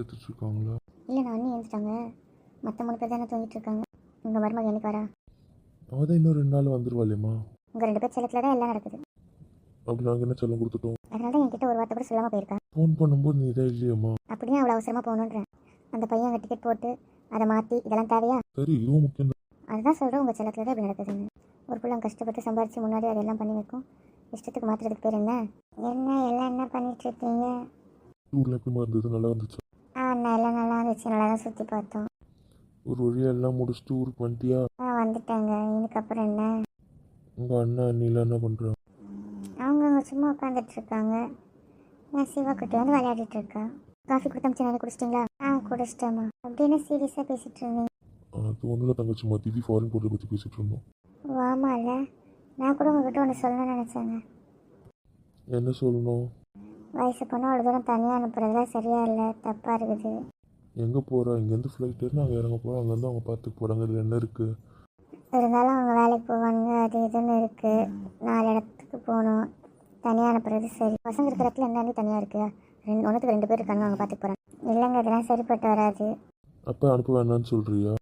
சேர்த்துட்டு இருக்காங்களா இல்லை நான் அண்ணி எழுந்துட்டாங்க. மற்ற மூணு பேர் தானே தூங்கிட்டு இருக்காங்க உங்கள் மருமக என்னைக்கு வரா? அவள் தான் இன்னும் ரெண்டு நாள் வந்துருவாளேம்மா. உங்கள் ரெண்டு பேர் செல்லத்தில் தான் எல்லாம் நடக்குது. அப்படி நாங்கள் என்ன செல்லம் கொடுத்துட்டோம்? அதனால தான் என்கிட்ட ஒரு வார்த்தை கூட சொல்லாமல் போயிருக்கா. ஃபோன் பண்ணும்போது நீ தான் இல்லையம்மா அப்படியே அவ்வளோ அவசரமாக போகணுன்றேன். அந்த பையன் அங்கே டிக்கெட் போட்டு அதை மாற்றி இதெல்லாம் தேவையா? சரி இதுவும் முக்கியம் அதுதான் சொல்கிறேன் உங்கள் செல்லத்தில் தான் இப்படி நடக்குதுன்னு. ஒரு பிள்ளை கஷ்டப்பட்டு சம்பாரிச்சு முன்னாடி அதெல்லாம் பண்ணி வைக்கும். இஷ்டத்துக்கு மாற்றுறதுக்கு பேர் என்ன? என்ன எல்லாம் என்ன பண்ணிட்டு இருக்கீங்க? ஊரில் எப்படிமா இருந்தது? நல்லா இருந்துச்சு? ஆ எல்லாம் நல்லா இருந்துச்சு நல்லா தான் சுற்றி பார்த்தோம். ஒரு வழியாக எல்லாம் முடிச்சுட்டு ஊருக்கு வந்துட்டியா ஆ வந்துட்டாங்க. இதுக்கப்புறம் என்ன? உங்கள் அண்ணா அண்ணிலாம் என்ன பண்ணுறான் அவங்க அங்கே சும்மா உட்காந்துட்டு இருக்காங்க என் சிவா குட்டி வந்து விளையாடிட்டு இருக்கா காஃபி கொடுத்தமிச்சு நான் குடிச்சிட்டிங்களா? ஆ குடிச்சிட்டேம்மா. அப்படின்னு சீரியஸாக பேசிட்டு இருந்தீங்க? அது ஒன்றும் தங்கச்சிம்மா திவி ஃபாரின் போகிறத பற்றி பேசிகிட்டு இருந்தோம். வாமால நான் கூட உங்ககிட்ட ஒன்று சொல்லணும்னு நினச்சேங்க. என்ன சொல்லணும்? வயசு பொண்ணு அவ்வளோ தூரம் தனியாக அனுப்புறதுலாம் சரியா இல்லை. தப்பாக இருக்குது. எங்கே போகிறா இங்கேருந்து ஃப்ளைட் ஏறி நாங்கள் இறங்க போகிறோம் அங்கேருந்து அவங்க பார்த்துக்க போகிறாங்க இதில் என்ன இருக்குது இருந்தாலும் அவங்க வேலைக்கு போவானுங்க. அது இதுன்னு இருக்குது நாலு இடத்துக்கு போகணும். தனியாக அனுப்புறது சரி. பசங்க இருக்கிற இடத்துல என்ன தனியாக இருக்கு ரெண்டு ஒன்றுத்துக்கு ரெண்டு பேர் இருக்காங்க அவங்க பார்த்துக்கு போகிறேன் இல்லைங்க இதெல்லாம் சரிப்பட்டு வராது. அப்போ அனுப்ப வேணாம்னு சொல்கிறியா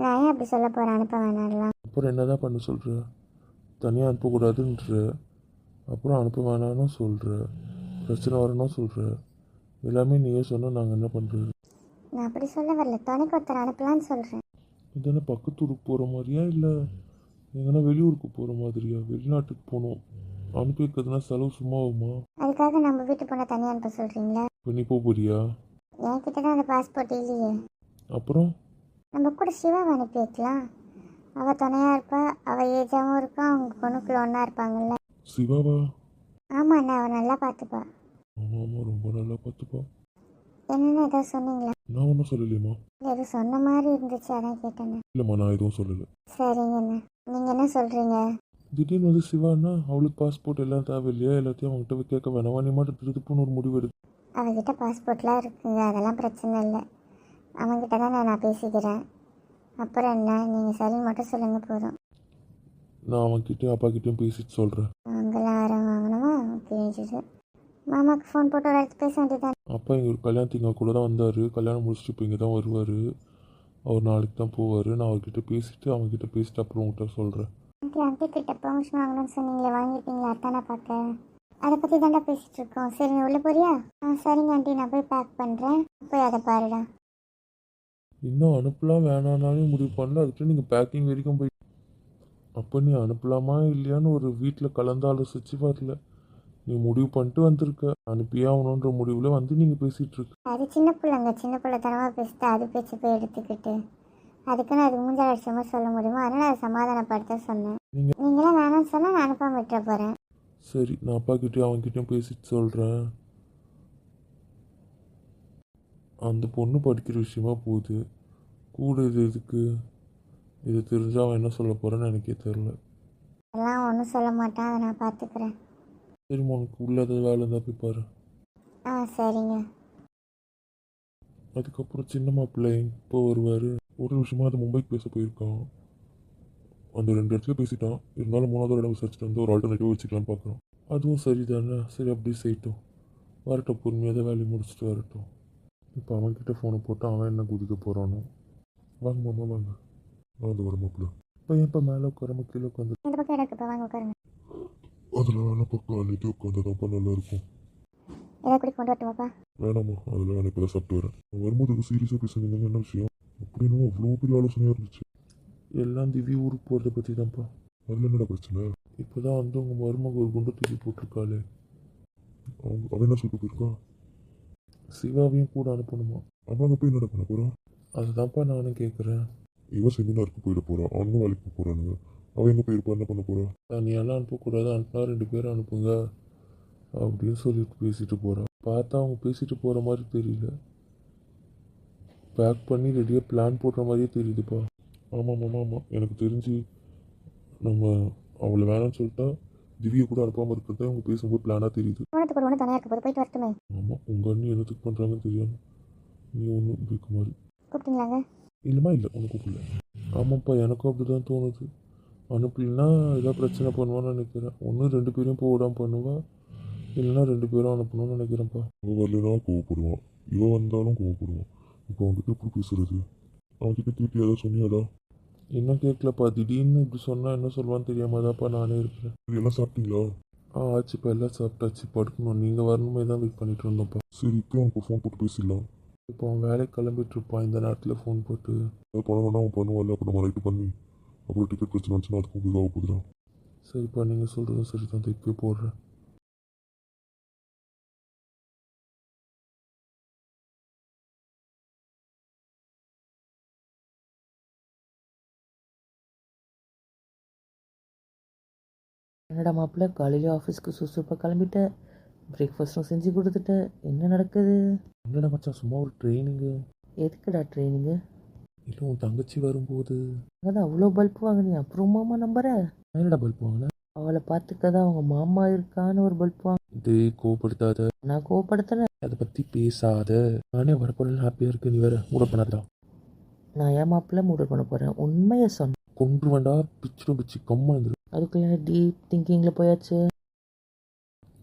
நான் ஏன் அப்படி சொல்ல போகிறேன் அனுப்ப வேணாம்லாம். அப்புறம் என்ன தான் பண்ண சொல்கிற தனியாக அனுப்பக்கூடாதுன்ற. அப்புறம் அனுப்ப வேணாம்னு சொல்கிற பிரச்சனை வரணும் சொல்கிற எல்லாமே நீயே சொன்னால் நாங்கள் என்ன பண்ணுறது நான் அப்படி சொல்ல வரல. துணைக்கு ஒருத்தர் அனுப்பலான்னு சொல்கிறேன் இதென்ன பக்கத்து ஊருக்கு போகிற மாதிரியா இல்லை? எங்கன்னா வெளியூருக்கு போகிற மாதிரியா? வெளிநாட்டுக்கு போகணும் அனுப்பி வைக்கிறதுனா செலவு சும்மா ஆகுமா? அதுக்காக நம்ம வீட்டு பொண்ணை தனியாக அனுப்ப சொல்கிறீங்களா இப்போ நீ போக போறியா? என்கிட்ட தான் அந்த பாஸ்போர்ட் இல்லையே. அப்புறம்? நம்ம கூட சிவாவை அனுப்பி வைக்கலாம். அவள் துணையாக இருப்பா அவள் ஏஜாகவும் இருப்பா அவங்க பொண்ணுக்குள்ள ஒன்றா இருப்பாங்கல்ல. சிவாவா? ஆமாம் அண்ணா அவள் நல்லா பார்த்துப்பா. ஆமாம் ஆமாம் ரொம்ப நல்லா பார்த்துப்பா. என்னென்னு ஏதோ சொன்னீங்களா? நான் ஒன்றும் சொல்லலையம்மா இல்லை ஏதோ சொன்ன மாதிரி இருந்துச்சு அதான் கேட்டேண்ணே இல்லைம்மா நான் எதுவும் சொல்லலை. சரிங்கண்ணா நீங்கள் என்ன சொல்கிறீங்க திடீர்னு வந்து சிவானா அவளுக்கு பாஸ்போர்ட் எல்லாம் தேவையில்லையா? எல்லாத்தையும் அவங்ககிட்ட கேட்க வேணாமா. நீ மட்டும் திருப்புன்னு ஒரு முடிவு எடுத்து. அவகிட்ட பாஸ்போர்ட்லாம் இருக்குங்க அதெல்லாம் பிரச்சனை இல்லை. அவன்கிட்ட தான் நான் பேசிக்கிறேன். அப்புறம் என்ன? நீங்கள் சரின்னு மட்டும் சொல்லுங்கள் போதும். நான் அவன்கிட்டயும் அப்பா கிட்டயும் பேசிட்டு சொல்கிறேன் அங்கெல்லாம் தெரிஞ்சுது மாமாவுக்கு ஃபோன் போட்டு ஒரு பேச வேண்டியதான் அப்பா இங்கே ஒரு கல்யாணத்துக்கு கூட தான் வந்தார். கல்யாணம் முடிச்சுட்டு இப்போ இங்கே தான் வருவார். அவர் நாளைக்கு தான் போவார். நான் அவர்கிட்ட பேசிட்டு அவங்ககிட்ட பேசிட்டு அப்புறம் உங்கள்கிட்ட சொல்கிறேன் ஆண்டி ஆண்டி கிட்ட ப்ரொமோஷன் வாங்கணும்னு சொன்னீங்களே வாங்கிட்டீங்களா? அத்தானை பார்க்க. அதை பற்றி தாண்டா பேசிகிட்டு இருக்கோம். சரி நீ உள்ளே போறியா? ஆ சரிங்க ஆண்டி நான் போய் பேக் பண்ணுறேன் போய் அதை பாருடா. இன்னும் அனுப்பலாம் வேணானாலும் முடிவு பண்ணல அதுக்கு நீங்கள் பேக்கிங் வரைக்கும் போய் அப்போ நீ அனுப்பலாமா இல்லையான்னு ஒரு வீட்டில் கலந்து ஆலோசிச்சு வரல. நீ முடிவு பண்ணிட்டு வந்திருக்க. அனுப்பியே ஆகணுன்ற முடிவில் வந்து நீங்கள் பேசிகிட்டு இருக்க அது சின்ன பிள்ளைங்க சின்ன பிள்ளைத்தனமாக பேசிட்டு அது பேச்சு போய் எடுத்துக்கிட்டு அதுக்குன்னு அது மூஞ்சால் அடிச்சமா சொல்ல முடியுமா அதனால் அதை சமாதானப்படுத்த சொன்னேன். நீங்க- நீங்களே வேணாம்னு சொன்னால் நான் அனுப்பாம விட்டுற போகிறேன் சரி நான் அப்பா கிட்டயும் அவன்கிட்டயும் பேசிட்டு சொல்கிறேன் அந்த பொண்ணு படிக்கிற விஷயமா போகுது. கூட இது எதுக்கு? இது தெரிஞ்சா அவன் என்ன சொல்ல போகிறான்னு எனக்கே தெரில அதெல்லாம் ஒன்றும் சொல்ல மாட்டான் அதை நான் பார்த்துக்கிறேன் சரிம்மா உனக்கு உள்ள ஏதாவது வேலை இருந்தால் போய் பாரு. ஆ சரிங்க. அதுக்கப்புறம் சின்ன மாப்பிள்ளை இப்போ வருவார். ஒரு விஷயமா அது மும்பைக்கு பேச போயிருக்கான். அந்த ரெண்டு இடத்துல பேசிட்டான். இருந்தாலும் மூணாவது இடம் விசாரிச்சுட்டு வந்து ஒரு ஆல்டர்னேட்டிவ் வச்சுக்கலாம்னு பார்க்குறோம் அதுவும் சரி தானே சரி அப்படியே செய்யட்டும். வரட்டும் பொறுமையாக தான் வேலையை முடிச்சுட்டு வரட்டும். இப்போ அவன்கிட்ட ஃபோனை போட்டு அவன் என்ன குதிக்க போகிறானோ வாங்க மாமா வாங்க. அது வர மாப்பிள்ள. இப்போ ஏன் இப்போ மேலே உட்காராம கீழே உட்காந்து இந்த பக்கம் எனக்கு இப்போ வாங்க உட்காருங்க. அதில் வேலை பக்கம் அன்னைக்கு உட்காந்துதான்ப்பா நல்லா இருக்கும். ஏதாவது குடி கொண்டு வரட்டுமாப்பா? வேணாம்மா அதில் வேணா இப்போ தான் சாப்பிட்டு வரேன். வரும்போது சீரியஸாக பேசுனீங்க? என்ன விஷயம்? அப்படின்னு அவ்வளோ பெரிய ஆலோசனையாக இருந்துச்சு. எல்லாம் திவ்ய ஊருக்கு போகிறத பற்றி தான்ப்பா அதில் என்னடா பிரச்சனை? இப்போ தான் வந்து உங்கள் மருமக ஒரு குண்டை தூக்கி போட்டிருக்காளே. அவங்க அவன் என்ன சொல்லிட்டு போயிருக்கா? சிவாவையும் கூட அனுப்பணுமா? அவன் அங்கே போய் என்னடா பண்ண போகிறான் அதுதான்ப்பா நானும் கேட்குறேன் இவன் செமினாருக்கு போயிட போகிறான் அவனும் வேலைக்கு போகிறானுங்க அவன் எங்கே போயிருப்பா? என்ன பண்ண போகிறான் தனியாலாம் அனுப்பக்கூடாது அனுப்பினா ரெண்டு பேரும் அனுப்புங்க. அப்படின்னு சொல்லிட்டு பேசிட்டு போகிறான் பார்த்தா அவங்க பேசிட்டு போகிற மாதிரி தெரியல. பேக் பண்ணி ரெடியாக பிளான் போடுற மாதிரியே தெரியுதுப்பா. ஆமாம் ஆமாம் ஆமாம் எனக்கு தெரிஞ்சு நம்ம அவளை வேணாம்னு சொல்லிட்டா திவ்யா கூட அனுப்பாமல் இருக்கிறது அவங்க பேசும்போது பிளானாக தெரியுது. போனதுக்கு ஒரு ஒன்று தனியாக இருக்க போது போயிட்டு வரட்டுமே. ஆமாம் உங்கள் அண்ணி என்னத்துக்கு பண்ணுறாங்கன்னு தெரியாம நீ ஒன்றும் இருக்க மாதிரி. கூப்பிட்டீங்களாங்க? இல்லைம்மா இல்லை ஒன்றும் கூப்பிடல. ஆமாப்பா எனக்கும் அப்படி தான் தோணுது. அனுப்பலைன்னா ஏதாவது பிரச்சனை பண்ணுவான்னு நினைக்கிறேன். ஒன்று ரெண்டு பேரையும் போக விடாம பண்ணுவா? இல்லைன்னா ரெண்டு பேரும் அனுப்பணும்னு நினைக்கிறேன்ப்பா. வரலனா கோவப்படுவான் இவ வந்தாலும் கோவப்படுவான் இப்போ அவன்கிட்ட எப்படி பேசுறது? அவன்கிட்ட திருப்பி ஏதாவது சொன்னியாடா? இன்னும் கேட்கலப்பா திடீர்னு இப்படி சொன்னா என்ன சொல்லுவான்னு தெரியாம தான்ப்பா நானே இருக்கிறேன். இதெல்லாம் சாப்பிட்டீங்களா? ஆ ஆச்சுப்பா எல்லாம் சாப்பிட்டாச்சு. படுக்கணும். நீங்கள் வரணுமே தான் வெயிட் பண்ணிட்டு இருந்தோம்ப்பா. சரி இப்போ அவனுக்கு ஃபோன் போட்டு பேசிடலாம். இப்போ அவன் வேலைக்கு கிளம்பிட்டு இருப்பான். இந்த நேரத்தில் ஃபோன் போட்டு. ஏதாவது பண்ணணும்னா அவன் பண்ணுவான்ல. அப்போ நம்ம ரைட்டு பண்ணி. அப்புறம் டிக்கெட் பிரச்சனை வந்துச்சுன்னா அதுக்கும் இதாக போகுதுடா சரிப்பா நீங்கள் சொல்கிறதும் சரி தான் இப்போ போடுறேன். என்னடா மாப்பிள்ள காலையிலே ஆஃபீஸ்க்கு சுறுசுறுப்பாக கிளம்பிட்டேன் பிரேக்ஃபாஸ்ட்டும் செஞ்சு கொடுத்துட்டேன் என்ன நடக்குது? என்னடா மச்சான் சும்மா ஒரு ட்ரைனிங்கு எதுக்குடா ட்ரைனிங்கு இல்லை உன் தங்கச்சி வரும்போது. அதான் அவ்வளோ பல்ப் வாங்கினியா அப்புறமாமா நம்புற? என்னடா பல்ப் வாங்கினேன் அவளை பார்த்துக்க தான் அவங்க மாமா இருக்கான்னு ஒரு பல்ப் வாங்க டேய் கோவப்படுத்தாத. நான் கோவப்படுத்தினேன் அதை பற்றி பேசாத. நானே வரப்போல ஹாப்பியாக இருக்கு நீ வேற மூட பண்ணாதடா. நான் ஏன் மாப்பிள்ள மூடர் பண்ண போகிறேன் உண்மையை சொன்னேன் கொன்று வேண்டா பிச்சிடும் பிச்சு கம்மா இருந்துரு. அதுக்குள்ளே டீப் திங்கிங்கில் போயாச்சு.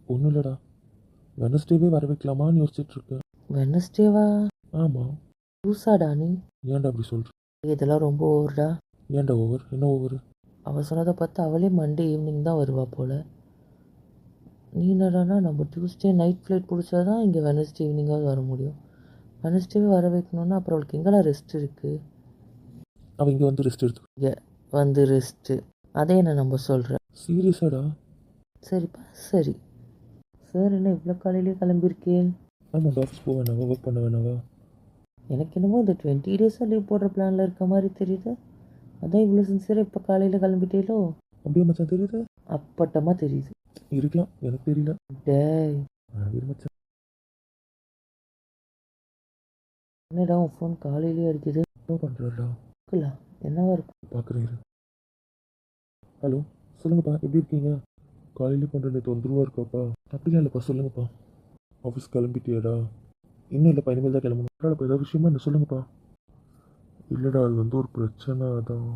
ஒன்றும் இல்லைடா வெனஸ்டேவே வர வைக்கலாமான்னு யோசிச்சுட்டு இருக்கேன். வெனஸ்டேவா ஆமாம் லூசாடா நீ? ஏன்டா அப்படி சொல்ற? இதெல்லாம் ரொம்ப ஓவர்டா. ஏன்டா ஓவர்? என்ன ஓவர்? அவள் சொன்னதை பார்த்து அவளே மண்டே ஈவினிங் தான் வருவா போல். நீ என்னடானா நம்ம டியூஸ்டே நைட் ஃப்ளைட் பிடிச்சா தான் இங்கே வெனஸ்டே ஈவினிங்காவது வர முடியும். வெனஸ்டேவே வர வைக்கணும்னா அப்புறம் அவளுக்கு எங்கடா ரெஸ்ட் இருக்குது அவன் இங்கே வந்து ரெஸ்ட் எடுத்து இங்கே வந்து ரெஸ்ட்டு அதே நான் நம்ம சொல்கிறேன் சீரியஸாடா சரிப்பா சரி. சார் என்ன இவ்வளோ காலையிலே கிளம்பியிருக்கேன்? ஆமாம் போக வேணாவா ஒர்க் பண்ண வேணாவா? எனக்கு என்னமோ இந்த டுவெண்ட்டி டேஸாக லீவ் போடுற பிளானில் இருக்க மாதிரி தெரியுது. அதான் இவ்வளோ சின்சியராக இப்போ காலையில் கிளம்பிட்டேலோ? அப்படியே மச்சான் தெரியுது? அப்பட்டமாக தெரியுது. இருக்கலாம் எனக்கு தெரியல. டேய். மச்சான். என்னடா உன் ஃபோன் காலையிலே அடிக்குது? என்ன பண்ணுறடா இருக்கலாம் என்னவா இருக்கும் பார்க்குறேன் இரு. ஹலோ சொல்லுங்கப்பா எப்படி இருக்கீங்க? காலையிலே பண்ணுற தொந்தரவாக இருக்காப்பா? அப்படிலாம் இல்லைப்பா சொல்லுங்கப்பா. ஆஃபீஸ் கிளம்பிட்டியாடா? இன்னும் இல்லைப்பா இனிமேல் தான் கிளம்பணும். பரவாயில்லப்பா ஏதாவது விஷயமா என்ன சொல்லுங்கப்பா. இல்லைடா அது வந்து ஒரு பிரச்சனை அதான்.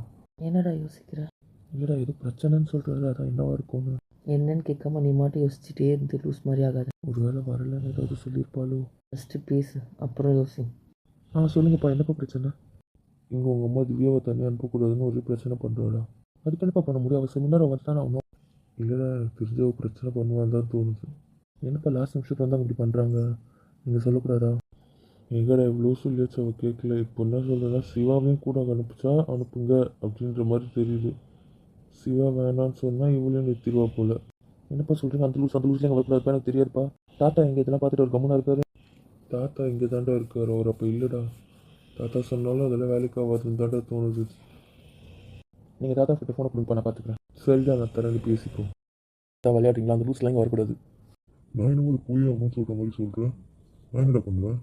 என்னடா யோசிக்கிற? இல்லைடா ஏதோ பிரச்சனைன்னு சொல்கிறாரு அதான் என்னவா இருக்கும்னு. என்னன்னு கேட்காம நீ மாட்டும் யோசிச்சுட்டே இருந்து லூஸ் மாதிரி ஆகாத. ஒருவேளை வரலன்னு ஏதாவது சொல்லியிருப்பாளோ. ஃபஸ்ட்டு பேசு அப்புறம் யோசி. ஆ சொல்லுங்கப்பா என்னப்பா பிரச்சனை? இங்கே உங்கள் அம்மா திவ்யாவை தனியாக அனுப்பக்கூடாதுன்னு ஒரு பிரச்சனை பண்ணுறாடா அதுக்கு என்னப்பா பண்ண முடியும்? அவள் செமினார் வந்து தானே ஆகணும் இல்லைடா தெரிஞ்ச பிரச்சனை பண்ணுவான்னு தான் தோணுது. என்னப்பா லாஸ்ட் நிமிஷத்தில் வந்து அவங்க இப்படி பண்ணுறாங்க நீங்கள் சொல்லக்கூடாதா? எங்கடா எவ்வளோ சொல்லியாச்சு அவள் கேட்கல இப்போ என்ன சொல்கிறேன்னா சிவாவையும் கூட அனுப்பிச்சா? அனுப்புங்க அப்படின்ற மாதிரி தெரியுது. சிவா வேணான்னு சொன்னால் இவளையும் நிறுத்திடுவா போல. என்னப்பா சொல்கிறீங்க அந்த லூஸ் அந்த லூஸ்ல எங்கே வரக்கூடாதுப்பா எனக்கு தெரியாதுப்பா. தாத்தா எங்கே இதெல்லாம் பார்த்துட்டு ஒரு கம்முனா இருக்காரு. தாத்தா இங்கே தாண்டா இருக்காரு. அவர் அப்போ இல்லைடா. தாத்தா சொன்னாலும் அதெல்லாம் வேலைக்கு ஆகாதுன்னு தாண்டா தோணுது. நீங்கள் தாத்தா கிட்ட ஃபோனை கொடுப்பா நான் பார்த்துக்கிறேன் சரிடா நான் தரேன் பேசிப்போ தாத்தா விளையாடுறீங்களா? அந்த லூஸ்லாம் இங்கே வரக்கூடாது. நான் என்னமோ போய் அப்படின்னு சொல்கிற மாதிரி சொல்கிறேன் என்னடா பண்ணுவேன்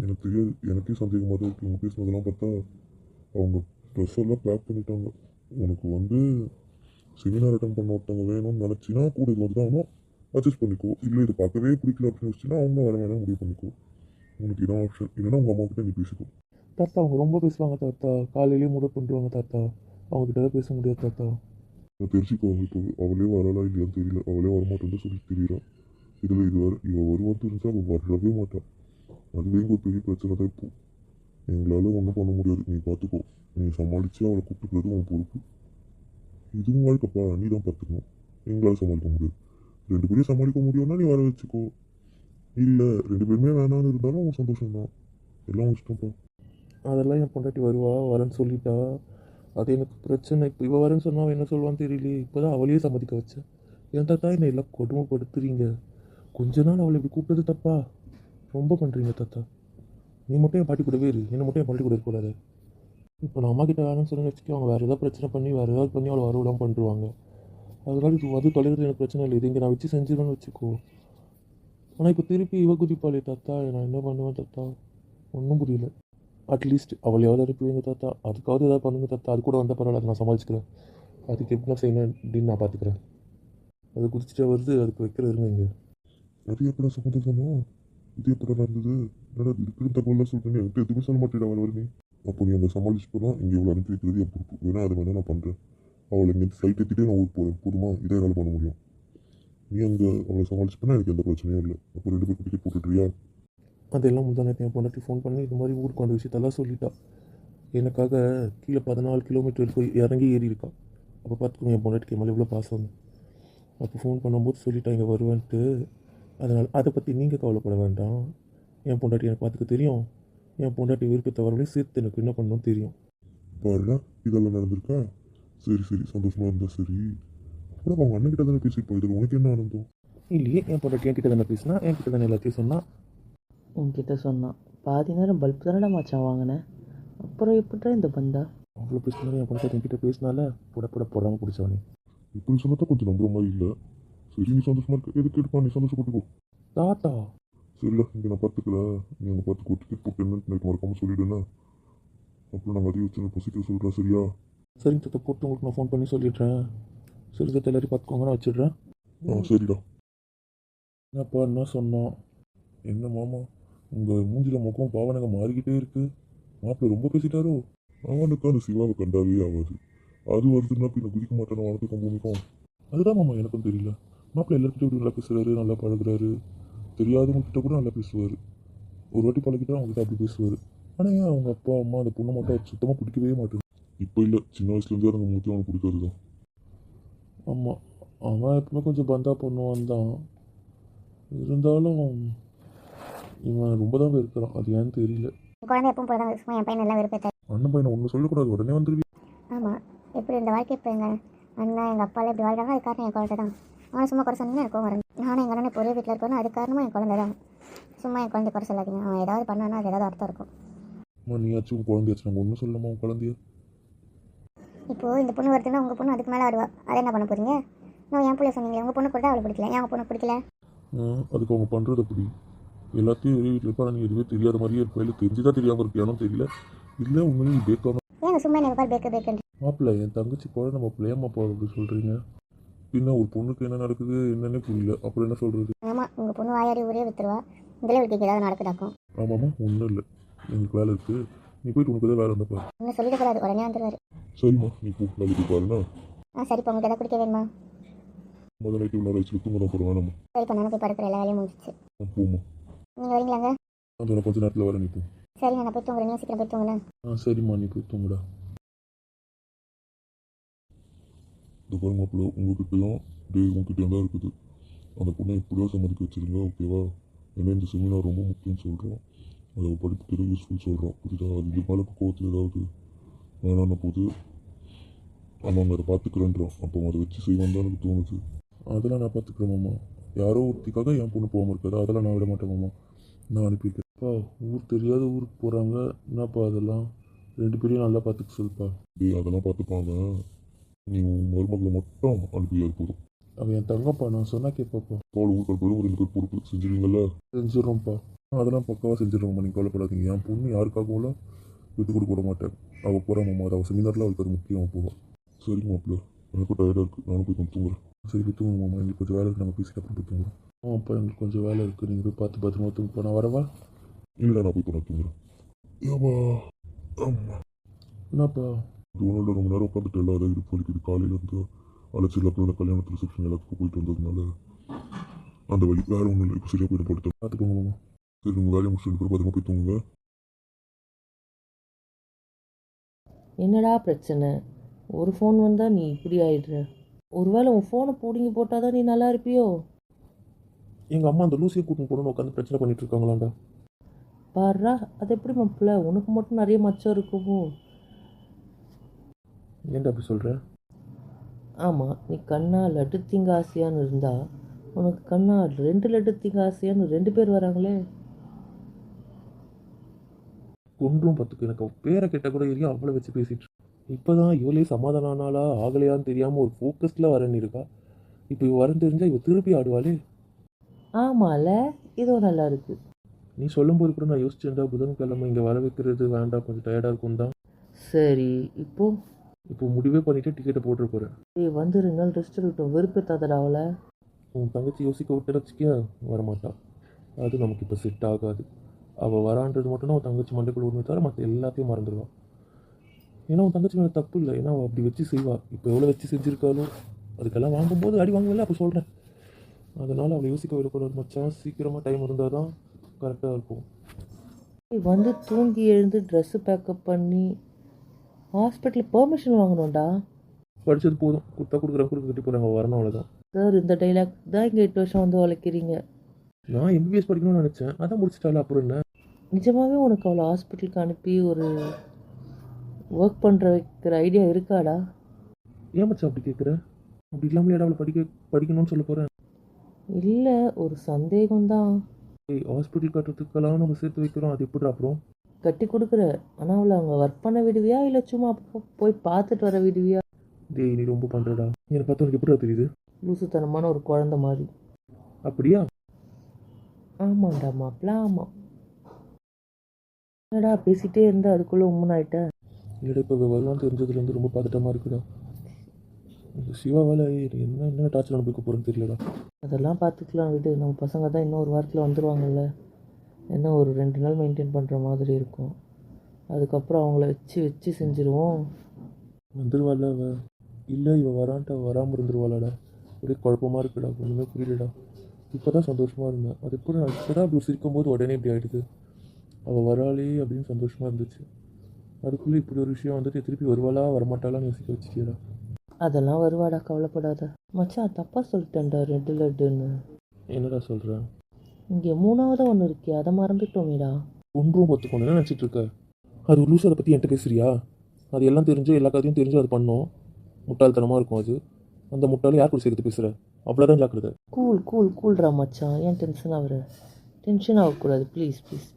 எனக்கு தெரியாது. எனக்கே சந்தேகமாக தான் இருக்கு. இவங்க பேசுனதெல்லாம் பார்த்தா அவங்க எல்லாம் பேக் பண்ணிட்டாங்க. உனக்கு வந்து செமினார் அட்டன் பண்ண ஒருத்தவங்க வேணும்னு நினச்சினா கூட இது வந்து தான் அட்ஜஸ்ட் பண்ணிக்கோ. இல்லை இது பார்க்கவே பிடிக்கல அப்படின்னு வச்சுன்னா அவங்க வர வேணாம் முடிவு பண்ணிக்கோ. உனக்கு இதான் ஆப்ஷன் இல்லைன்னா உங்கள் அம்மா கிட்ட நீ பேசிக்கோ. தாத்தா அவங்க ரொம்ப பேசுவாங்க தாத்தா. காலையிலேயே முட பண்ணுறாங்க தாத்தா. அவங்க கிட்ட தான் பேச முடியாது தாத்தா. தெரிஞ்சுக்கோ இப்போ அவளே வரலாம் இல்லையான்னு தெரியல. அவளே வரமாட்டேன்னு சொல்லி தெரியறான் இதில் இதுவரை இவள் இவன் வருவான்னு தெரிஞ்சா அவள் வரவே மாட்டான். அதுவே ஒரு பெரிய பிரச்சனை தான் இப்போ. எங்களால் ஒன்றும் பண்ண முடியாது. நீ பார்த்துக்கோ நீ சமாளித்து அவளை கூப்பிட்டுக்கிறது உன் பொறுப்பு. இதுவும் வாழ்க்கைப்பா நீ தான் பார்த்துக்கணும் எங்களால் சமாளிக்க முடியாது. ரெண்டு பேரையும் சமாளிக்க முடியும்னா நீ வர வச்சுக்கோ. இல்லை ரெண்டு பேருமே வேணாம்னு இருந்தாலும் உன் சந்தோஷம்தான். எல்லாம் இஷ்டம்ப்பா. அதெல்லாம் என் பொண்டாட்டி வருவா வரேன்னு சொல்லிட்டா. அது எனக்கு பிரச்சனை. இப்போ இவள் வரேன்னு சொன்னால் என்ன சொல்லுவான்னு தெரியலையே. இப்போ தான் அவளையே சம்மதிக்க வச்சேன். ஏன் தான் என்னை எல்லாம் கொடுமைப்படுத்துறீங்க? கொஞ்ச நாள் அவளை இப்படி கூப்பிட்டது தப்பா? ரொம்ப பண்ணுறீங்க தாத்தா. நீ மட்டும் என் பாட்டி கூடவே இரு. என்னை மட்டும் என் பாட்டி கூட இருக்கக்கூடாது இப்போ நான் அம்மா கிட்ட வேணும்னு சொல்லி வச்சுக்கோ அவங்க வேறு ஏதாவது பிரச்சனை பண்ணி வேறு ஏதாவது பண்ணி அவளை வரவிடாமல் பண்ணிடுவாங்க அதனால இது வந்து தொலைகிறது எனக்கு பிரச்சனை இல்லை. இது இங்கே நான் வச்சு செஞ்சிருவேன்னு வச்சுக்கோ. ஆனால் இப்போ திருப்பி இவ குதிப்பாளே தாத்தா. நான் என்ன பண்ணுவேன் தாத்தா? ஒன்றும் புரியல. அட்லீஸ்ட் அவளையாவது அனுப்புவீங்க தாத்தா. அதுக்காவது ஏதாவது பண்ணுங்க தாத்தா. அது கூட வந்தால் பரவாயில்ல. அதை நான் சமாளிச்சுக்கிறேன். அதுக்கு எப்படிலாம் செய்யணும் அப்படின்னு நான் பார்த்துக்கிறேன் அது குதிச்சுட்டே வருது. அதுக்கு வைக்கிறதுங்க இங்கே. அது எப்படா சம்மந்தம் சொன்னோம் இது எப்படா நடந்தது. என்னடா இருக்கிற தகவலாம் சொல்கிறீங்க என்கிட்ட எதுவுமே சொல்ல மாட்டேடா அவள் அப்போ நீ அங்கே சமாளிச்சு போனால் இங்கே இவ்வளோ அனுப்பி வைக்கிறது என் பொறுப்பு. வேணா அதை வேணா நான் பண்ணுறேன் அவளை இங்கே ஃப்ளைட் ஏற்றிட்டே நான் ஊருக்கு போகிறேன் போதுமா? இதை என்னால் பண்ண முடியும். நீ அங்கே அவளை சமாளிச்சு பண்ணால் எனக்கு எந்த பிரச்சனையும் இல்லை. அப்போ ரெண்டு பேருக்கு டிக்கெட் போட்டுட்றியா அதெல்லாம் முந்தானத்து என் பொண்டாட்டி ஃபோன் பண்ணி இது மாதிரி ஊருக்கு வந்த விஷயத்தெல்லாம் சொல்லிட்டா. எனக்காக கீழே பதினாலு கிலோமீட்டர் போய் இறங்கி ஏறி இருக்கான் அப்போ பார்த்துக்கோங்க என் பொண்டாட்டிக்கு மேலே எவ்வளோ பாசம். அப்போ ஃபோன் பண்ணும்போது சொல்லிட்டா இங்கே வருவேன்ட்டு. அதனால் அதை பற்றி நீங்கள் கவலைப்பட வேண்டாம். என் பொண்டாட்டி எனக்கு பார்த்துக்க தெரியும். என் பொண்டாட்டி விருப்பத்தை வரவழையும் சேர்த்து எனக்கு என்ன பண்ணணும் தெரியும். பாருடா இதெல்லாம் நடந்திருக்கா? சரி சரி சந்தோஷமா இருந்தா சரி. அப்புறம் அவங்க அண்ணன் கிட்ட தானே பேசிட்டு போயிது உனக்கு என்ன ஆனந்தம்? இல்லையே என் பொண்டாட்டி என்கிட்ட தானே பேசினா? என்கிட்ட தானே எல்லாத்தையும் சொன்னா? உன்கிட்ட சொன்னான் பாதி நேரம் பல்ப் தானடா மச்சான் வாங்கினேன் அப்புறம் எப்படிடா இந்த பந்தா? அவ்வளோ பேசினாலும் என் பொண்டாட்டி என்கிட்ட பேசினால புட புட போடாமல் பிடிச்சவனே. இப்படி சொன்னா கொஞ்சம் நம்புற மாதிரி இல்லை. சரி நீ சந்தோஷமா இருக்க? எதுக்கு எடுப்பா நீ சந்தோஷப்பட்டுக்கோ தாத்தா. சரில இங்கே நான் பார்த்துக்கல நீ அங்கே பார்த்துக்கோ டிக்கெட் போட்டு என்னன்னு நைட் மறக்காம சொல்லிடுன்னு. அப்புறம் நாங்கள் அதையும் வச்சு சீக்கிரம் சொல்கிறேன் சரியா? சரிங்க தாத்தா போட்டு உங்களுக்கு நான் ஃபோன் பண்ணி சொல்லிடுறேன். சரி தாத்தா எல்லாரையும் பார்த்துக்கோங்க நான் வச்சிடுறேன். ஆ சரிடா. என்னப்பா என்ன சொன்னோம்? என்ன மாமா? உங்கள் மூஞ்சில முகம் பாவனங்க மாறிக்கிட்டே இருக்கு. மாப்பிள்ளை ரொம்ப பேசிட்டாரோ? அவனுக்கு அந்த சிவாவை கண்டாவே ஆகாது அது வருதுன்னா பின்ன குதிக்க மாட்டானோ அவனுக்கும் பூமிக்கும் அதுதான் மாமா எனக்கும் தெரியல. மாப்பிள்ளை எல்லாருக்கிட்டையும் இப்படி நல்லா பேசுறாரு நல்லா பழகுறாரு. தெரியாதவங்க கிட்ட கூட நல்லா பேசுவார். ஒரு வாட்டி பழகிட்டா அவங்க கிட்ட அப்படி பேசுவார். ஆனால் ஏன் அவங்க அப்பா அம்மா அந்த பொண்ணை மட்டும் சுத்தமாக பிடிக்கவே மாட்டேங்குது? இப்போ இல்லை சின்ன வயசுலேருந்தே அந்த மூத்தி அவனுக்கு பிடிக்காது தான் ஆமாம் அவன் எப்பவுமே கொஞ்சம் பந்தா பண்ணுவான் தான். இருந்தாலும் இவன் ரொம்ப தான் இருக்கிறான் அது ஏன்னு தெரியல. குழந்தை எப்பவும் போல தான் சும்மா என் பையன் எல்லாம் விருப்பத்தை அண்ணன் பையனை ஒன்று சொல்லக்கூடாது உடனே வந்துருவி ஆமாம் எப்படி இந்த வாழ்க்கை இப்போ எங்கள் அண்ணா எங்கள் அப்பாலாம் இப்படி வாழ்றாங்க அது காரணம் என் குழந்தை தான் அவனை சும்மா குறை சொன்னா எனக்கு வரும். நானும் எங்கள் அண்ணன் ஒரே வீட்டில் இருக்கணும் அது காரணமும் என் குழந்தை தான். சும்மா என் குழந்தை குறை சொல்லாதீங்க. அவன் ஏதாவது பண்ணானா அது ஏதாவது அர்த்தம் இருக்கும். நீயாச்சும் உன் குழந்தையாச்சும் நாங்கள் ஒன்றும் சொல்லமா உன் குழந்தைய. இப்போது இந்த பொண்ணு வருதுன்னா உங்கள் பொண்ணு அதுக்கு மேலே ஆடுவா. அதை என்ன பண்ண போறீங்க? நான் என் பிள்ளை சொன்னீங்க உங்கள் பொண்ணு கூட அவளுக்கு பிடிக்கல. ஏன் உங்கள் பொண்ணு பிடிக்கல? அதுக்கு அவங்க பண்ணுறது அப்படி எல்லாத்தையும் ஒரே வீட்டில் இருப்பா நீ எதுவுமே தெரியாத மாதிரியே இருப்பா. இல்லை தெரிஞ்சுதான் தெரியாமல் இருப்பியானோ தெரியல. இல்லை உண்மையிலே நீ ஏங்க சும்மா பால் பேக்க பேக்கன்று மாப்பிள்ளை என் தங்கச்சி போல நம்ம பிள்ளையம்மா போல அப்படி சொல்கிறீங்க பின்ன ஒரு பொண்ணுக்கு என்ன நடக்குது என்னன்னே புரியல. அப்புறம் என்ன சொல்கிறது ஆமாம் உங்கள் பொண்ணு வாயாடி ஊரே வித்துருவா. இதில் இவளுக்கு ஏதாவது நடக்குதாக்கும் ஆமாம்மா ஒன்றும் இல்லை. எங்களுக்கு வேலை இருக்குது நீ போயிட்டு உனக்கு ஏதாவது வேலை இருந்தால் பாரு. இன்னும் சொல்லிடக்கூடாது உடனே வந்துடுவார் சரிம்மா நீ போ வேலைக்கு பாருண்ணா. ஆ சரிப்பா உங்களுக்கு எதாவது குடிக்க வேணுமா? முதல் நைட்டு உள்ள வச்சு தூங்க தான் போகிறேன் வேணாம்மா. சரிப்பா நானும் போய் படுக்கிற எல்லா வேலையும் முடிஞ்சிச்சு. ஆ, போம்மா. நீங்கள் வரீங்களாங்க? அந்த நான் கொஞ்ச நேரத்தில் வரேன் நீ போ. சரிங்க நான் போய் தூங்குறேன். நீங்க சீக்கிரம் போய் தூங்குங்க ஆ சரிம்மா நீ போய் தூங்குடா. இந்த பாரு மாப்பிள்ள உங்ககிட்டயும் டே உங்ககிட்டயும் தான் இருக்குது. அந்த பொண்ணை எப்படியோ சம்மதிக்க வச்சிருங்க ஓகேவா? ஏன்னா இந்த செமினார் ரொம்ப முக்கியம்னு சொல்கிறோம் அதை படிப்புக்கு யூஸ்ஃபுல் சொல்கிறோம் புரியுதா? அது இது மேலே கோவத்தில் ஏதாவது வேணான போது அவங்க அதை பார்த்துக்கிறேன்றோம் அப்போ அதை வச்சு செய்வான் தான் எனக்கு தோணுது. அதெல்லாம் நான் பார்த்துக்கிறேன் மாமா. யாரோ ஒருத்திக்காக என் பொண்ணு போகாமல் இருக்காது. அதெல்லாம் நான் விட மாட்டேன் மாமா. நான் அனுப்பிக்கிறேன்ப்பா ஊர் தெரியாத ஊருக்கு போகிறாங்க என்னப்பா அதெல்லாம்? ரெண்டு பேரையும் நல்லா பார்த்துக்க சொல்லுப்பா. டேய் அதெல்லாம் பார்த்துப்பாங்க நீ உன் மருமகளை மட்டும் அனுப்பியாது போதும். அவன் என் தங்கப்பா நான் சொன்னா கேட்பாப்பா பால் ஊருக்கு அனுப்புறது ரெண்டு பேர் பொறுப்பு செஞ்சுருவீங்கல்ல? செஞ்சிடறோம்ப்பா அதெல்லாம் பக்காவாக செஞ்சிடறோம்மா நீங்கள் கவலைப்படாதீங்க. என் பொண்ணு யாருக்காகவும் விட்டு கொடுக்க விட மாட்டேன். அவள் போகிறா மாமா. அவள் செமினாரில் அவளுக்கு அது முக்கியம் போவோம் சரி மாப்பிள்ள. எனக்கும் டயர்டாக இருக்குது நானும் போய் கொஞ்சம் தூங்குறேன். சரி போய் மாமா. எங்களுக்கு கொஞ்சம் வேலை இருக்குது நாங்கள் பேசிட்டு அப்புறம் போய் தூங்குறோம். ஆமாப்பா எங்களுக்கு கொஞ்சம் வேலை இருக்குது நீங்கள் போய் பார்த்து பத்திரமா தூங்க. நான் வரவா? இல்லை நான் போய் போகிறேன் தூங்குறேன். ஏவா ஆமாம் என்னப்பா? இல்லை ரொம்ப நேரம் உட்காந்துட்டு எல்லா இதாக இருக்கு வலிக்குது காலையிலேருந்து அழைச்சி அப்புறம் இந்த கல்யாணத்து ரிசப்ஷன் எல்லாத்துக்கும் போயிட்டு வந்ததுனால அந்த வலி வேறு ஒன்றும் இல்லை. இப்போ சரியாக போயிட்டு படுத்தேன் பார்த்துக்கோங்க மாமா. சரி உங்கள் வேலையை முடிச்சுட்டு பத்திரமா போய் தூங்குங்க. என்னடா பிரச்சனை? ஒரு ஃபோன் வந்தால் நீ இப்படி ஆயிடுற? ஒருவேளை உன் ஃபோனை பிடுங்கி போட்டால் தான் நீ நல்லா இருப்பியோ? எங்கள் அம்மா அந்த லூசியை கூட்டின்னு போகணுன்னு உட்காந்து பிரச்சனை பண்ணிட்டு இருக்காங்களாண்டா? பாருடா அது எப்படி மாப்பிள்ள உனக்கு மட்டும் நிறைய மச்சம் இருக்குமோ? ஏன்டா அப்படி சொல்கிற ஆமாம் நீ கண்ணா லட்டு திங்க ஆசையான்னு இருந்தா உனக்கு கண்ணா ரெண்டு லட்டு திங்க ஆசையான்னு ரெண்டு பேர் வராங்களே. ஒன்றும் பத்துக்கு. எனக்கு பேரை கேட்ட கூட இல்லையா அவளை வச்சு பேசிட்டு இப்போ தான் இவளே சமாதானம் ஆனாலா ஆகலையான்னு தெரியாமல் ஒரு ஃபோக்கஸில் வரேன்னு இருக்கா இப்போ இவ வரேன்னு தெரிஞ்சா இவ திருப்பி ஆடுவாளே. ஆமால இதோ நல்லா இருக்கு. நீ சொல்லும்போது கூட நான் யோசிச்சேன்டா புதன்கிழமை இங்கே வர வைக்கிறது வேண்டாம் கொஞ்சம் டயர்டாக இருக்கும் தான் சரி இப்போ? இப்போ முடிவே பண்ணிட்டு டிக்கெட்டை போட்டு போகிறேன் ஏய் வந்துருங்க ரெஸ்ட் இருக்கட்டும். வெறுப்பேத்தாதடா அவளை. உன் தங்கச்சி யோசிக்க விட்டு வச்சுக்க வரமாட்டான் அது நமக்கு இப்போ செட் ஆகாது. அவள் வரான்றது மட்டும் தான் உன் தங்கச்சி மண்டைக்குள்ள உண்மை தவிர மற்ற எல்லாத்தையும் மறந்துடுவான் ஏன்னா உன் தங்கச்சி மேலே தப்பு இல்லை. ஏன்னா அவள் அப்படி வச்சு செய்வா. இப்போ எவ்வளோ வச்சு செஞ்சுருக்காளோ அதுக்கெல்லாம் வாங்கும்போது அடி வாங்குவில்ல அப்போ சொல்கிறேன் அதனால் அவளை யோசிக்க விடக்கூடாது மச்சான். சீக்கிரமாக டைம் இருந்தால் தான் கரெக்டாக இருக்கும். வந்து தூங்கி எழுந்து ட்ரெஸ்ஸு பேக்கப் பண்ணி ஹாஸ்பிட்டல் பெர்மிஷன் வாங்கணும்டா. படித்தது போதும். கொடுத்தா கொடுக்குறேன் கொடுக்க கட்டி போகிறாங்க வரணும் அவ்வளோதான் சார் இந்த டைலாக் தான் இங்கே எட்டு வருஷம் வந்து உழைக்கிறீங்க. நான் எம்பிபிஎஸ் படிக்கணும்னு நினச்சேன். அதான் முடிச்சிட்டால அப்புறம் என்ன? நிஜமாகவே உனக்கு அவ்வளோ ஹாஸ்பிட்டலுக்கு அனுப்பி ஒரு ஒர்க் பண்ணுற வைக்கிற ஐடியா இருக்காடா? ஏன் மச்சான் அப்படி கேட்குற அப்படி இல்லாமல் அவளை படிக்க படிக்கணும்னு சொல்ல போகிறேன் இல்லை ஒரு சந்தேகம்தான். ஏய் ஹாஸ்பிட்டல் கட்டுறதுக்கெல்லாம் நம்ம சேர்த்து வைக்கிறோம். அது எப்படி அப்புறம்? கட்டி கொடுக்குற. ஆனால் அவளை அங்கே ஒர்க் பண்ண விடுவியா? இல்லை சும்மா போய் பார்த்துட்டு வர விடுவியா? டேய் நீ ரொம்ப பண்ணுறடா எனக்கு பார்த்து உனக்கு எப்படி தெரியுது? லூசுத்தனமான ஒரு குழந்த மாதிரி. அப்படியா? ஆமாண்டா மாப்பிள்ள ஆமாம் என்னடா பேசிட்டே இருந்தா? அதுக்குள்ளே உம்மன் ஆயிட்ட இல்லைடா இப்போ வருவான்னு தெரிஞ்சதுலேருந்து ரொம்ப பதட்டமாக இருக்குடா. இந்த சிவாவால் என்ன என்ன டார்ச்சர் அனுப்பிக்க போகிறேன்னு தெரியலடா. அதெல்லாம் பார்த்துக்கலாம் விடு. நம்ம பசங்க தான் இன்னும் ஒரு வாரத்தில் வந்துடுவாங்கல்ல என்ன ஒரு ரெண்டு நாள் மெயின்டைன் பண்ணுற மாதிரி இருக்கும். அதுக்கப்புறம் அவங்கள வச்சு வச்சு செஞ்சுருவோம். வந்துடுவாள் அவ? இல்லை இவ வரான்ட்ட வராமல் இருந்துருவாளாடா. ஒரே குழப்பமாக இருக்குடா ஒன்றுமே புரியலடா. இப்போ தான் சந்தோஷமாக இருந்தேன். அது எப்படி நான் இப்போ தான் அப்படி சிரிக்கும் போது உடனே இப்படி ஆகிடுது அவள் வராளே அப்படின்னு சந்தோஷமாக இருந்துச்சு. அதுக்குள்ளே இப்படி ஒரு விஷயம் வந்துட்டு திருப்பி வருவாளா வரமாட்டாளான்னு யோசிக்க வச்சுட்டியடா. அதெல்லாம் வருவாடா கவலைப்படாத. மச்சான் தப்பாக சொல்லிட்டேன்டா ரெட்டு லட்டுன்னு. என்னடா சொல்கிறேன் இங்கே மூணாவதாக ஒன்று இருக்கே அதை மறந்துட்டோமேடா. ஒன்றும் ஒத்துக்கணும் என்ன நினச்சிட்டு இருக்க. அது லூஸ் அதை பற்றி என்கிட்ட பேசுறியா? அது எல்லாம் தெரிஞ்சு எல்லா கதையும் தெரிஞ்சு அது பண்ணோம். முட்டாள்தனமாக இருக்கும் அது. அந்த முட்டாளை யார் கூட சேர்த்து பேசுகிற அவ்வளோதான் ஜாக்கிரதை. கூல் கூல் கூல்ரா மச்சான். ஏன் டென்ஷன் ஆகுற? டென்ஷன் ஆகக்கூடாது. ப்ளீஸ் ப்ளீஸ்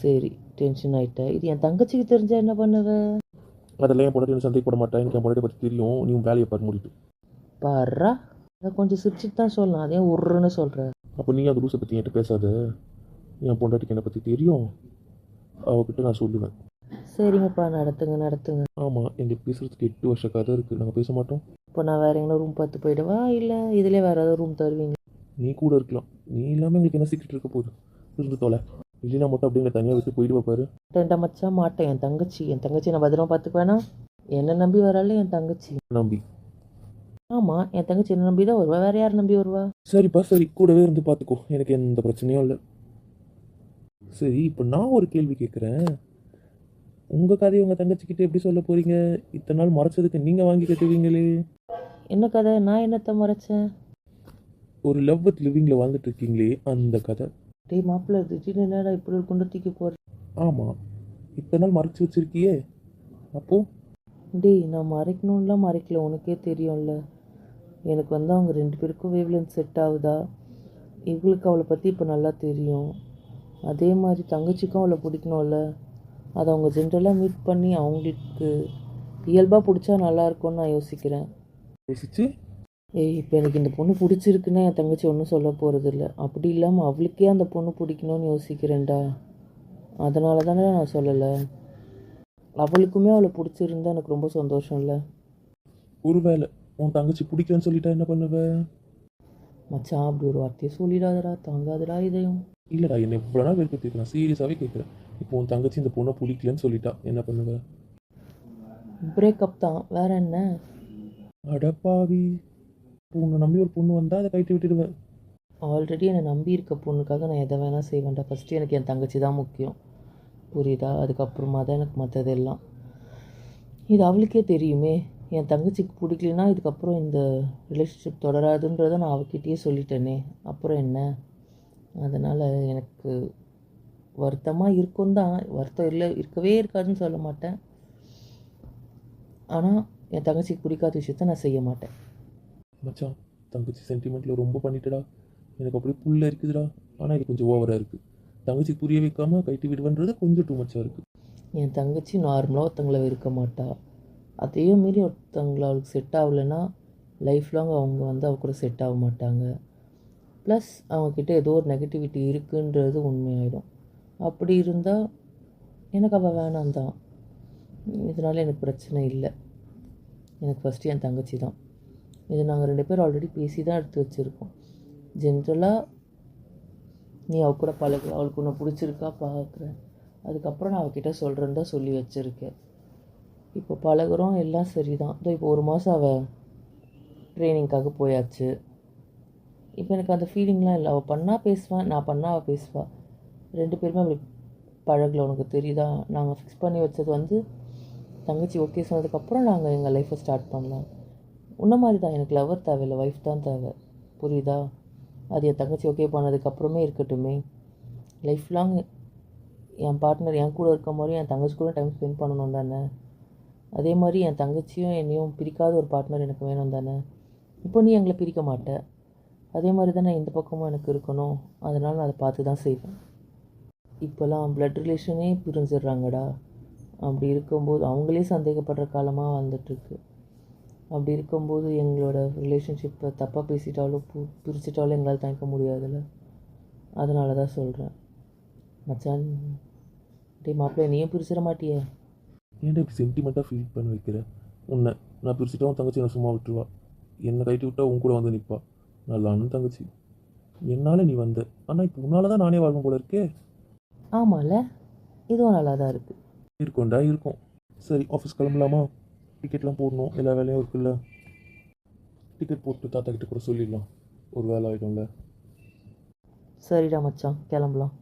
சரி டென்ஷன் ஆகிட்ட இது என் தங்கச்சிக்கு தெரிஞ்சா என்ன பண்ணுவ? அதெல்லாம் என் பொண்டாட்டி சந்தேகப்பட மாட்டேன் எனக்கு என் பொண்டாட்டி பற்றி தெரியும். நீ வேலையை பாரு முடிட்டு பாடுறா அதை கொஞ்சம் சிரிச்சுட்டு தான் சொல்லலாம். அதே உருன்னு சொல்கிற அப்போ நீ அந்த லூஸை பற்றி என்கிட்ட பேசாத. என் பொண்டாட்டிக்கு என்னை பற்றி தெரியும். அவகிட்ட நான் சொல்லுவேன். சரிங்கப்பா நடத்துங்க நடத்துங்க. ஆமாம் எங்களுக்கு பேசுகிறதுக்கு எட்டு வருஷ கதை இருக்குது நாங்கள் பேச மாட்டோம். இப்போ நான் வேறு எங்கன்னா ரூம் பார்த்து போயிடவா? இல்லை இதிலே வேறு ஏதாவது ரூம் தருவீங்க? நீ கூட இருக்கலாம். நீ இல்லாமல் எங்களுக்கு என்ன சீக்கிரம் இருக்க போகுது? இருந்து தொலை. இல்லைன்னா மட்டும் அப்படிங்கிற தனியாக விட்டு போயிட்டு பாரு. ரெண்டா மச்சான் மாட்டேன். என் தங்கச்சி என் தங்கச்சி நான் பத்திரமா பார்த்துக்குவேனா? என்னை நம்பி வரால என் தங்கச்சி. நம்பி. ஆமாம் என் தங்கச்சி என்ன நம்பி தான் வருவா? வேறு யார் நம்பி வருவா? சரிப்பா சரி கூடவே இருந்து பார்த்துக்கோ எனக்கு எந்த பிரச்சனையும் இல்லை. சரி இப்போ நான் ஒரு கேள்வி கேட்குறேன் உங்கள் கதையை உங்கள் தங்கச்சிக்கிட்ட எப்படி சொல்ல போகிறீங்க இத்தனை நாள் மறைச்சதுக்கு நீங்கள் வாங்கி கட்டுவீங்களே? என்ன கதை? நான் என்னத்தை மறைச்சேன்? ஒரு லவ் வித் லிவிங்கில் வாழ்ந்துட்டு இருக்கீங்களே அந்த கதை. டேய் மாப்பிள்ளை திடீர்னு என்னடா இப்படி ஒரு குண்டு தூக்கி போகிற ஆமாம் இத்தனை நாள் மறைச்சி வச்சிருக்கியே. அப்போது டேய் நான் மறைக்கணும்லாம் மறைக்கல. உனக்கே தெரியும்ல. எனக்கு வந்து அவங்க ரெண்டு பேருக்கும் வேவ்லென்த் செட் ஆகுதா? இவங்களுக்கு அவளை பற்றி இப்போ நல்லா தெரியும். அதே மாதிரி தங்கச்சிக்கும் அவளை பிடிக்கணும்ல. அதை அவங்க ஜென்ரலாக மீட் பண்ணி அவங்களுக்கு இயல்பாக பிடிச்சா நல்லா இருக்கும்னு நான் யோசிக்கிறேன். யோசிச்சு ஏய் இப்போ எனக்கு இந்த பொண்ணு பிடிச்சிருக்குன்னா என் தங்கச்சி ஒன்றும் சொல்ல போகிறதில்ல அப்படி இல்லாமல் அவளுக்கே அந்த பொண்ணு பிடிக்கணும்னு யோசிக்கிறேன்டா. அதனால தானே நான் சொல்லலை. அவளுக்குமே அவளை பிடிச்சிருந்தா எனக்கு ரொம்ப சந்தோஷம் இல்லை ஒருவேளை உன் தங்கச்சி பிடிக்கலன்னு சொல்லிட்டா என்ன பண்ணுவ? மச்சான் அப்படி ஒரு வார்த்தையை சொல்லிடாதடா தாங்காதடா இதையும். இல்லைடா என்னை நாள் வெறுப்பு நான் சீரியஸாகவே கேட்குறேன். இப்போ உன் தங்கச்சி இந்த பொண்ணை பிடிக்கலன்னு சொல்லிட்டா என்ன பண்ணுவ? பிரேக்கப் தான். வேற என்ன? அடப்பாவி உன்னை நம்பி ஒரு பொண்ணு வந்தால் அதை கைட்டு விட்டுடுவேன். ஆல்ரெடி என்னை நம்பி இருக்க பொண்ணுக்காக நான் எதை வேணால் செய்வேன்டா. ஃபஸ்ட்டு எனக்கு என் தங்கச்சி தான் முக்கியம். புரியுதா? அதுக்கப்புறமா தான் எனக்கு மற்றதெல்லாம் இது அவளுக்கே தெரியுமே. என் தங்கச்சிக்கு பிடிக்கலனா இதுக்கப்புறம் இந்த ரிலேஷன்ஷிப் தொடராதுன்றதை நான் அவகிட்டயே சொல்லிட்டேனே. அப்புறம் என்ன? அதனால் எனக்கு வருத்தமாக இருக்கும் தான். வருத்தம் இல்லை இருக்கவே இருக்காதுன்னு சொல்ல மாட்டேன். ஆனால் என் தங்கச்சிக்கு பிடிக்காத விஷயத்த நான் செய்ய மாட்டேன். மச்சான் தங்கச்சி சென்டிமெண்ட்டில் ரொம்ப பண்ணிட்டடா. எனக்கு அப்படியே புல்ல இருக்குதுடா ஆனால் இது கொஞ்சம் ஓவராக இருக்குது தங்கச்சி புரிய வைக்காம கைட்டு விடுவன்றது கொஞ்சம் டூ மச்சாக இருக்குது என் தங்கச்சி நார்மலாக ஒருத்தங்களை வெறுக்க மாட்டா. அதையும் மீறி ஒருத்தவங்களை அவளுக்கு செட் ஆகலைன்னா லைஃப் லாங் அவங்க வந்து அவ கூட செட் ஆக மாட்டாங்க. ப்ளஸ் அவங்கக்கிட்ட ஏதோ ஒரு நெகட்டிவிட்டி இருக்குன்றது உண்மையாயிடும். அப்படி இருந்தால் எனக்கு அவள் வேணாம் தான். இதனால் எனக்கு பிரச்சனை இல்லை. எனக்கு ஃபஸ்ட்டு என் தங்கச்சி தான். இது நாங்கள் ரெண்டு பேரும் ஆல்ரெடி பேசி தான் எடுத்து வச்சுருக்கோம். ஜென்ரலாக நீ அவள் கூட பழகு அவளுக்கு உன்னை பிடிச்சிருக்கா பார்க்குறேன் அதுக்கப்புறம் நான் அவகிட்ட சொல்கிறேன்னு தான் சொல்லி வச்சுருக்கேன். இப்போ பழகுறோம் எல்லாம் சரி தான் இதோ இப்போ ஒரு மாதம் அவள் ட்ரைனிங்க்காக போயாச்சு. இப்போ எனக்கு அந்த ஃபீலிங்லாம் இல்லை. அவள் பண்ணால் பேசுவேன் நான் பண்ணால் அவள் பேசுவாள் ரெண்டு பேருமே அப்படி பழகல உனக்கு தெரியுதா? நாங்கள் ஃபிக்ஸ் பண்ணி வச்சது வந்து தங்கச்சி ஓகே சொன்னதுக்கப்புறம் நாங்கள் எங்கள் லைஃப்பை ஸ்டார்ட் பண்ணலாம் உன்ன மாதிரி தான் எனக்கு லவர் தேவையில்லை ஒய்ஃப் தான் தேவை. புரியுதா? அது என் தங்கச்சி ஓகே பண்ணதுக்கப்புறமே இருக்கட்டுமே. லைஃப் லாங் என் பார்ட்னர் என் கூட இருக்க மாதிரி என் தங்கச்சி கூட டைம் ஸ்பெண்ட் பண்ணணும் தானே? அதே மாதிரி என் தங்கச்சியும் என்னையும் பிரிக்காத ஒரு பார்ட்னர் எனக்கு வேணும் தானே? இப்போ நீ எங்களை பிரிக்க மாட்ட. அதே மாதிரி தானே இந்த பக்கமும் எனக்கு இருக்கணும். அதனால் நான் அதை பார்த்து தான் செய்வேன். இப்போல்லாம் பிளட் ரிலேஷனே பிரிஞ்சிடுறாங்கடா. அப்படி இருக்கும்போது அவங்களே சந்தேகப்படுற காலமாக வந்துட்டுருக்கு. அப்படி இருக்கும்போது எங்களோட ரிலேஷன்ஷிப்பை தப்பாக பேசிட்டாலும் பு- பிரிச்சிட்டாலும் எங்களால் தாங்கிக்க முடியாதுல்ல? அதனால தான் சொல்கிறேன் மச்சான் டே மாப்பிள்ளை நீயும் பிரிச்சிட மாட்டியே? ஏன்டா இப்படி சென்டிமெண்ட்டாக ஃபீல் பண்ண வைக்கிற? உன்னை நான் பிரிச்சுட்டா உன் தங்கச்சி நான் சும்மா விட்டுருவா? என்னை கைட்டி விட்டா உன் கூட வந்து நிற்பா நல்ல அண்ணன் தங்கச்சி. என்னால் நீ வந்த? ஆனால் இப்போ உன்னால தான் நானே வாழ்வேன் போல இருக்கே. ஆமாம்ல இதுவும் நல்லா தான் இருக்குது இருக்கும்டா இருக்கும். சரி ஆஃபீஸ் கிளம்பலாமா? டிக்கெட்லாம் போடணும். எல்லா வேலையும் இருக்குல்ல. டிக்கெட் போட்டு தாத்தா கிட்ட கூட சொல்லிடலாம். ஒரு வேலை ஆகிடும்ல சரிடா மச்சான் கிளம்பலாம்.